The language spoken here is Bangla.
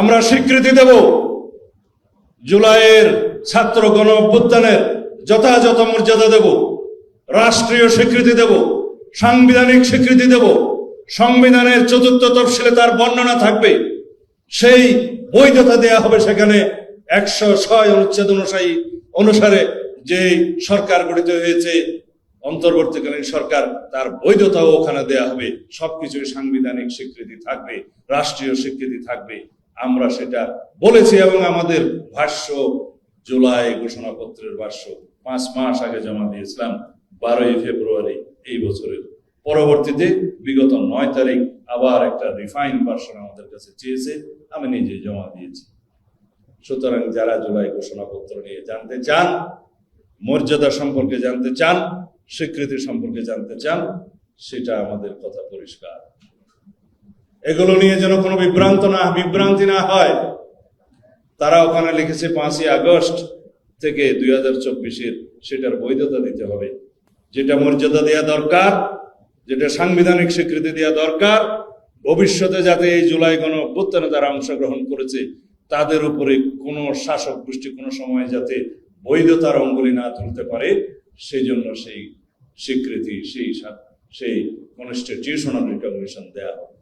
আমরা স্বীকৃতি দেব। জুলাইয়ের ছাত্র গণ অভ্যুত্থানের যথাযথ মর্যাদা দেব। রাষ্ট্রীয় স্বীকৃতি দেব। সাংবিধানিক স্বীকৃতি দেব। সংবিধানের চতুর্থ তফসিলে তার বর্ণনা থাকবে। সেই বৈধতা দেয়া হবে সেখানে একশো ছয় অনুচ্ছেদ অনুসারী অনুসারে যে সরকার গঠিত হয়েছে, অন্তর্বর্তীকালীন সরকার, তার বৈধতাও ওখানে দেয়া হবে। সবকিছুই সাংবিধানিক স্বীকৃতি থাকবে, রাষ্ট্রীয় স্বীকৃতি থাকবে। আমরা সেটা বলেছি এবং আমাদের ভাষ্য, জুলাই ঘোষণাপত্রের ভাষ্য, পাঁচ মাস আগে জমা দিয়েছিলাম, বারোই ফেব্রুয়ারি এই বছরের। পরবর্তীতে বিগত নয় তারিখ আবার একটা রিফাইন ভার্সন আমাদের কাছে চেয়েছে, আমি নিজে জমা দিয়েছি। সুতরাং যারা জুলাই ঘোষণাপত্র নিয়ে জানতে চান, মর্যাদা সম্পর্কে জানতে চান, স্বীকৃতি সম্পর্কে জানতে চান, সেটা আমাদের কথা পরিষ্কার। এগুলো নিয়ে যেন কোনো বিভ্রান্ত না, বিভ্রান্তি না হয়। তারা ওখানে লিখেছে পাঁচই আগস্ট থেকে দুই হাজার চব্বিশের সেটার বৈধতা দিতে হবে। যেটা মর্যাদা দেওয়া দরকার, যেটা সাংবিধানিক স্বীকৃতি দেওয়া দরকার, ভবিষ্যতে যাতে এই জুলাই গণ অভ্যুত্থানে যারা অংশগ্রহণ করেছে, তাদের উপরে কোনো শাসক গোষ্ঠী কোনো সময় যাতে বৈধতার অঙ্গুলি না তুলতে পারে সেই জন্য সেই স্বীকৃতি, সেই সেই কনস্টিটিউশনাল রিকগনিশন দেওয়া হবে।